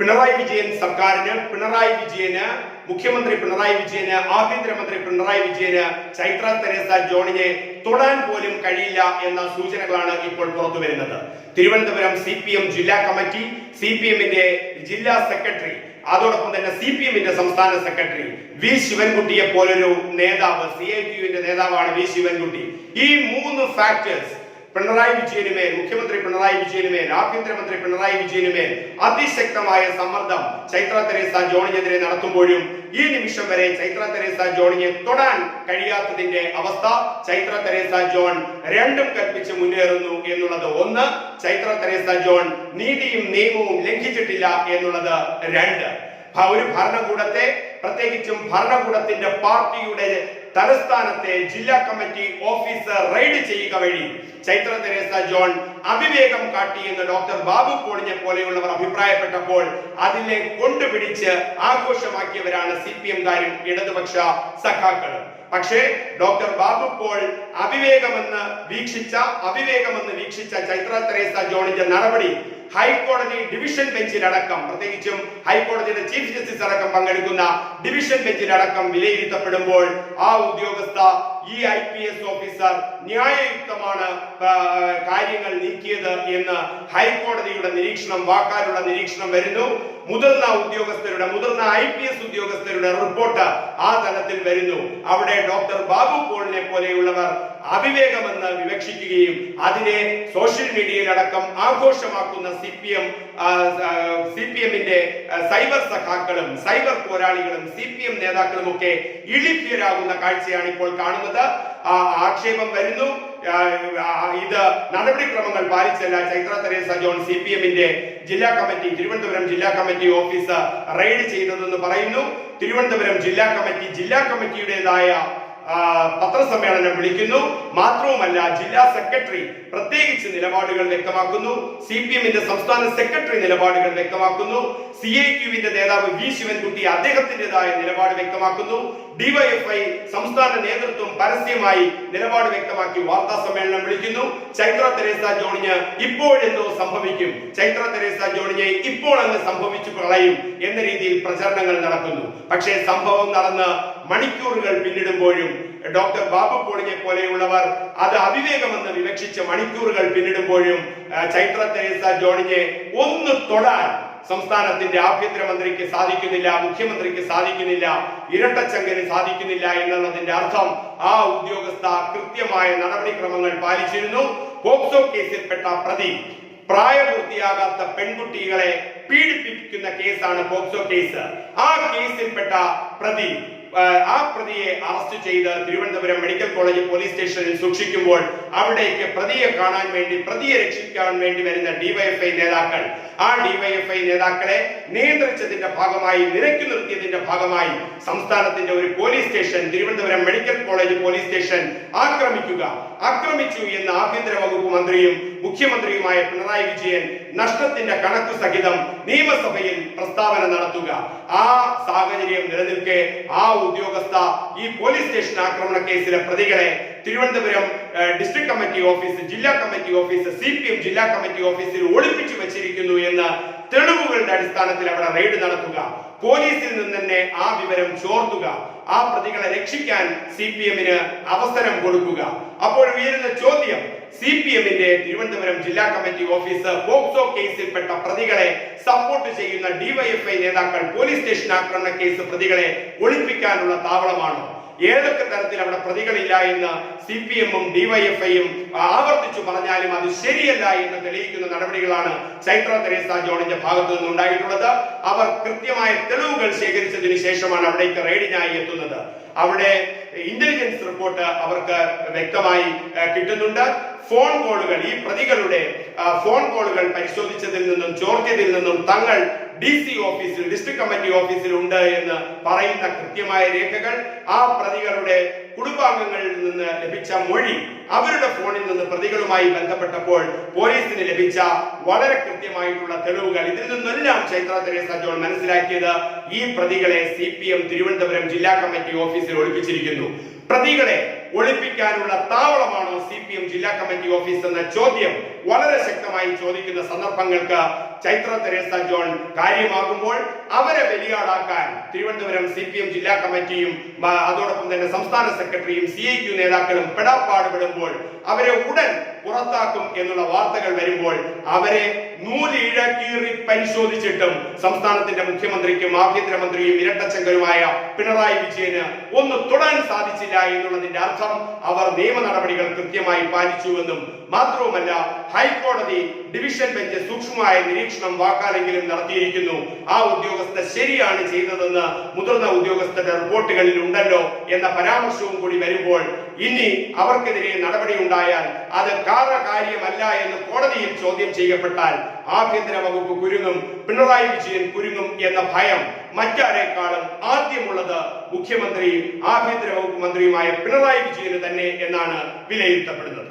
പിണറായി വിജയൻ സർക്കാരിന് പിണറായി വിജയന് മുഖ്യമന്ത്രി പിണറായി വിജയന് ആഭ്യന്തരമന്ത്രി പിണറായി വിജയന് ചൈത്ര തെരേസ ജോണിനെ തൊടാൻ പോലും കഴിയില്ല എന്ന സൂചനകളാണ് ഇപ്പോൾ പുറത്തു വരുന്നത് തിരുവനന്തപുരം സി പി എം ജില്ലാ കമ്മിറ്റി സി പി എമ്മിന്റെ ജില്ലാ സെക്രട്ടറി അതോടൊപ്പം തന്നെ സി പി എമ്മിന്റെ സംസ്ഥാന സെക്രട്ടറി വി ശിവൻകുട്ടിയെ പോലൊരു നേതാവ് സി ഐ ടി യുവിന്റെ നേതാവാണ് വി ശിവൻകുട്ടി. ഈ മൂന്ന് ഫാക്ടേഴ്സ് പിണറായി വിജയനുമേൽ മുഖ്യമന്ത്രി പിണറായി വിജയനുമേൽ ആഭ്യന്തരമന്ത്രി പിണറായി വിജയനുമേൽ അതിശക്തമായ സമ്മർദ്ദം ചൈത്ര തെരേസ ജോണിനെതിരെ നടത്തുമ്പോഴും ഈ നിമിഷം വരെ ചൈത്ര തെരേസ ജോണിനെ തൊടാൻ കഴിയാത്തതിന്റെ അവസ്ഥ ചൈത്ര തെരേസ ജോൺ രണ്ടും കൽപ്പിച്ച് മുന്നേറുന്നു എന്നുള്ളത് ഒന്ന്. ചൈത്ര തെരേസ ജോൺ നീതിയും നിയമവും ലംഘിച്ചിട്ടില്ല എന്നുള്ളത് രണ്ട്. ഒരു ഭരണകൂടത്തെ പ്രത്യേകിച്ചും ഭരണകൂടത്തിന്റെ പാർട്ടിയുടെ തലസ്ഥാനത്തെ ജില്ലാ കമ്മിറ്റി ഓഫീസർ റെയ്ഡ് ചെയ്യുക വഴി ചൈത്ര തെരേസ ജോൺ അവിവേകം കാട്ടി എന്ന് ഡോക്ടർ ബാബു പോളിനെ പോലെയുള്ളവർ അഭിപ്രായപ്പെട്ടപ്പോൾ അതിനെ കൊണ്ടുപിടിച്ച് ആഘോഷമാക്കിയവരാണ് സി പി എംകാരും ഇടതുപക്ഷ സഖാക്കൾ പക്ഷേ ഡോക്ടർ ബാബു പോൾ അവിവേകമെന്ന് വീക്ഷിച്ച അവിവേകമെന്ന് വീക്ഷിച്ച ചൈത്ര തെരേസ ജോണിന്റെ നടപടി ഹൈക്കോടതി ഡിവിഷൻ ബെഞ്ചിലടക്കം പ്രത്യേകിച്ചും ഹൈക്കോടതിയുടെ ചീഫ് ജസ്റ്റിസ് അടക്കം പങ്കെടുക്കുന്ന ഡിവിഷൻ ബെഞ്ചിലടക്കം വിലയിരുത്തപ്പെടുമ്പോൾ ആ ഉദ്യോഗസ്ഥ ഈ ഐ പി എസ് ഓഫീസർ ന്യായയുക്തമാണ് കാര്യങ്ങൾ നീക്കിയത് എന്ന് ഹൈക്കോടതിയുടെ നിരീക്ഷണം വാക്കാലുള്ള നിരീക്ഷണം വരുന്നു. മുതിർന്ന ഉദ്യോഗസ്ഥരുടെ മുതിർന്ന ഐ പി എസ് ഉദ്യോഗസ്ഥരുടെ റിപ്പോർട്ട് ആ തലത്തിൽ വരുന്നു. അവിടെ ഡോക്ടർ ബാബു പോളിനെ പോലെയുള്ളവർ അവിവേകമെന്ന് വിവക്ഷിക്കുകയും അതിനെ സോഷ്യൽ മീഡിയയിലടക്കം ആഘോഷമാക്കുന്ന C P M C P എമ്മിന്റെ സൈബർ സഖാക്കളും സൈബർ പോരാളികളും സി പി എം നേതാക്കളും ഒക്കെ ഇളിപ്പിയരാകുന്ന കാഴ്ചയാണ് ഇപ്പോൾ കാണുന്നത്. ആ, ആക്ഷേപം വരുന്നു. ഇത് നടപടിക്രമങ്ങൾ പാലിച്ചല്ല. Chaitra Teresa John C P എമ്മിന്റെ ജില്ലാ കമ്മിറ്റി തിരുവനന്തപുരം ജില്ലാ കമ്മിറ്റി ഓഫീസ് റെയ്ഡ് ചെയ്തതെന്ന് പറയുന്നു. തിരുവനന്തപുരം ജില്ലാ കമ്മിറ്റി ജില്ലാ കമ്മിറ്റിയുടേതായ പത്രസമ്മേളനം വിളിക്കുന്നു. മാത്രവുമല്ല ജില്ലാ സെക്രട്ടറി പ്രത്യേകിച്ച് നിലപാടുകൾ വ്യക്തമാക്കുന്നു. സി പി എമ്മിന്റെ സംസ്ഥാന സെക്രട്ടറി നിലപാടുകൾ വ്യക്തമാക്കുന്നു. സി ഐ ക്യുവിന്റെ നേതാവ് വി ശിവൻകുട്ടി അദ്ദേഹത്തിന്റേതായ നിലപാട് വ്യക്തമാക്കുന്നു. ഡിവൈഎഫ്ഐ സംസ്ഥാന നേതൃത്വം പരസ്യമായി നിലപാട് വ്യക്തമാക്കി വാർത്താ സമ്മേളനം വിളിക്കുന്നു. ചൈത്ര തെരേസ ജോണിന് ഇപ്പോഴെന്തോ സംഭവിക്കും. ചൈത്ര തെരേസ ജോണിനെ ഇപ്പോൾ അങ്ങ് സംഭവിച്ചു കളയും എന്ന രീതിയിൽ പ്രചരണങ്ങൾ നടക്കുന്നു. പക്ഷേ സംഭവം നടന്ന് മണിക്കൂറുകൾ പിന്നിടുമ്പോഴും ഡോക്ടർ ബാബു പോളിനെ പോലെയുള്ളവർ അത് അവിവേകമെന്ന് വിവക്ഷിച്ച് മണിക്കൂറുകൾ പിന്നിടുമ്പോഴും ചൈത്ര തെരേസ ജോണിനെ ഒന്ന് തൊടാൻ സംസ്ഥാനത്തിന്റെ ആഭ്യന്തര മന്ത്രിക്ക് സാധിക്കുന്നില്ല മുഖ്യമന്ത്രിക്ക് സാധിക്കുന്നില്ല ഇരട്ടച്ചങ്കന് സാധിക്കുന്നില്ല എന്നുള്ളതിന്റെ അർത്ഥം ആ ഉദ്യോഗസ്ഥ കൃത്യമായ നടപടിക്രമങ്ങൾ പാലിച്ചിരുന്നു. പോക്സോ കേസിൽപ്പെട്ട പ്രതി പ്രായപൂർത്തിയാകാത്ത പെൺകുട്ടികളെ പീഡിപ്പിക്കുന്ന കേസാണ് പോക്സോ കേസ്. ആ കേസിൽപ്പെട്ട പ്രതി ആ, പ്രതിയെ അറസ്റ്റ് ചെയ്ത് തിരുവനന്തപുരം മെഡിക്കൽ കോളേജ് പോലീസ് സ്റ്റേഷനിൽ സൂക്ഷിക്കുമ്പോൾ അവിടേക്ക് പ്രതിയെ കാണാൻ വേണ്ടി പ്രതിയെ രക്ഷിക്കാൻ വേണ്ടി വരുന്ന ഡിവൈഎഫ്ഐ നേതാക്കൾ. ആ ഡിവൈഎഫ്ഐ നേതാക്കളെ നിയന്ത്രിച്ചതിന്റെ ഭാഗമായി നിരക്കി നിർത്തിയതിന്റെ ഭാഗമായി സംസ്ഥാനത്തിന്റെ ഒരു police station Thiruvananthapuram medical college police station ആക്രമിക്കുക. ആക്രമിച്ചു എന്ന് ആഭ്യന്തര വകുപ്പ് മന്ത്രിയും മുഖ്യമന്ത്രിയുമായ പിണറായി വിജയൻ നഷ്ടത്തിന്റെ കണക്ക് സഹിതം നിയമസഭയിൽ പ്രസ്താവന നടത്തുക. ആ സാഹചര്യം നിലനിൽക്കെ ആ ഉദ്യോഗസ്ഥ ഈ പോലീസ് സ്റ്റേഷൻ ആക്രമണ കേസിലെ പ്രതികളെ തിരുവനന്തപുരം ഡിസ്ട്രിക്ട് കമ്മിറ്റി ഓഫീസ് ജില്ലാ committee office C P M ജില്ലാ കമ്മിറ്റി ഓഫീസിൽ ഒളിപ്പിച്ചു വെച്ചിരിക്കുന്നു എന്ന് തെളിവുകളുടെ അടിസ്ഥാനത്തിൽ അവിടെ റെയ്ഡ് നടത്തുക. പോലീസിൽ നിന്ന് തന്നെ ആ വിവരം ചോർത്തുക. ആ പ്രതികളെ രക്ഷിക്കാൻ സി പി എമ്മിന് അവസരം കൊടുക്കുക. അപ്പോൾ ഉയരുന്ന ചോദ്യം സി പി എമ്മിന്റെ തിരുവനന്തപുരം ജില്ലാ കമ്മിറ്റി ഓഫീസ് പോക്സോ കേസിൽപ്പെട്ട പ്രതികളെ സപ്പോർട്ട് ചെയ്യുന്ന ഡിവൈഎഫ്ഐ നേതാക്കൾ പോലീസ് സ്റ്റേഷൻ ആക്രമണ കേസ് പ്രതികളെ ഒളിപ്പിക്കാനുള്ള താവളമാണ്. ഏതൊക്കെ തരത്തിൽ അവിടെ പ്രതികളില്ല എന്ന് സി പി എമ്മും ഡിവൈഎഫ്ഐയും ആവർത്തിച്ചു പറഞ്ഞാലും അത് ശരിയല്ല എന്ന് തെളിയിക്കുന്ന നടപടികളാണ് ചൈത്ര തെരേസ ജോണിന്റെ ഭാഗത്തു നിന്നുണ്ടായിട്ടുള്ളത്. അവർ കൃത്യമായ തെളിവുകൾ ശേഖരിച്ചതിന് ശേഷമാണ് അവിടേക്ക് റെയ്ഡിനായി എത്തുന്നത്. അവിടെ ഇന്റലിജൻസ് റിപ്പോർട്ട് അവർക്ക് വ്യക്തമായി കിട്ടുന്നുണ്ട്. ഫോൺ കോളുകൾ ഈ പ്രതികളുടെ ഫോൺ കോളുകൾ പരിശോധിച്ചതിൽ നിന്നും ചോർത്തിയതിൽ നിന്നും തങ്ങൾ ഡി സി ഓഫീസിൽ ഡിസ്ട്രിക്ട് കമ്മിറ്റി ഓഫീസിൽ ഉണ്ട് എന്ന് പറയുന്ന കൃത്യമായ രേഖകൾ ആ പ്രതികളുടെ കുടുംബാംഗങ്ങളിൽ നിന്ന് ലഭിച്ച മൊഴി അവരുടെ ഫോണിൽ നിന്ന് പ്രതികളുമായി ബന്ധപ്പെട്ടപ്പോൾ പോലീസിന് ലഭിച്ച വളരെ കൃത്യമായിട്ടുള്ള തെളിവുകൾ. ഇതിൽ നിന്നെല്ലാം ചൈത്ര തെരേസ ജോൺ മനസ്സിലാക്കിയത് ഈ പ്രതികളെ സി പി എം തിരുവനന്തപുരം ജില്ലാ കമ്മിറ്റി ഓഫീസിൽ ഒളിപ്പിച്ചിരിക്കുന്നു. പ്രതികളെ ഒളിപ്പിക്കാനുള്ള താവളമാണോ സി പി എം ജില്ലാ കമ്മിറ്റി ഓഫീസ് എന്ന ചോദ്യം വളരെ ശക്തമായി ചോദിക്കുന്ന സന്ദർഭങ്ങൾക്ക് ചൈത്ര തെരേസ ജോൺ കാര്യമാകുമ്പോൾ അവരെ ബലിയാടാക്കാൻ തിരുവനന്തപുരം സി പി എം ജില്ലാ കമ്മിറ്റിയും അതോടൊപ്പം തന്നെ സംസ്ഥാന സെക്രട്ടറിയും സി ഐ ക്യു നേതാക്കളും പെടാപ്പാടുപെടുമ്പോൾ അവരെ ഉടൻ പുറത്താക്കും എന്നുള്ള വാർത്തകൾ വരുമ്പോൾ അവരെ നൂലിഴ കീറി പരിശോധിച്ചിട്ടും സംസ്ഥാനത്തിന്റെ മുഖ്യമന്ത്രിക്കും ആഭ്യന്തരമന്ത്രിയും ഇരട്ടച്ചങ്കരുമായ പിണറായി വിജയന് ഒന്ന് തൊടാൻ സാധിച്ചില്ല എന്നുള്ളതിന്റെ അർത്ഥം അവർ നിയമ നടപടികൾ കൃത്യമായി പാലിച്ചുവെന്നും മാത്രവുമല്ല ഹൈക്കോടതി ഡിവിഷൻ ബെഞ്ച് സൂക്ഷ്മമായ നിരീക്ഷണം വാക്കാലെങ്കിലും നടത്തിയിരിക്കുന്നു. ആ ഉദ്യോഗസ്ഥ ശരിയാണ് ചെയ്തതെന്ന് മുതിർന്ന ഉദ്യോഗസ്ഥരുടെ റിപ്പോർട്ടുകളിൽ ഉണ്ടല്ലോ എന്ന പരാമർശവും കൂടി വരുമ്പോൾ ഇനി അവർക്കെതിരെ നടപടി ഉണ്ടായാൽ അത് കാരണകാര്യമല്ല എന്ന് കോടതിയിൽ ചോദ്യം ചെയ്യപ്പെട്ടാൽ ആഭ്യന്തര വകുപ്പ് കുരുങ്ങും പിണറായി വിജയൻ കുരുങ്ങും എന്ന ഭയം മറ്റാരേക്കാളും ആദ്യമുള്ളത് മുഖ്യമന്ത്രിയും ആഭ്യന്തര വകുപ്പ് മന്ത്രിയുമായ പിണറായി വിജയന് തന്നെ എന്നാണ് വിലയിരുത്തപ്പെടുന്നത്.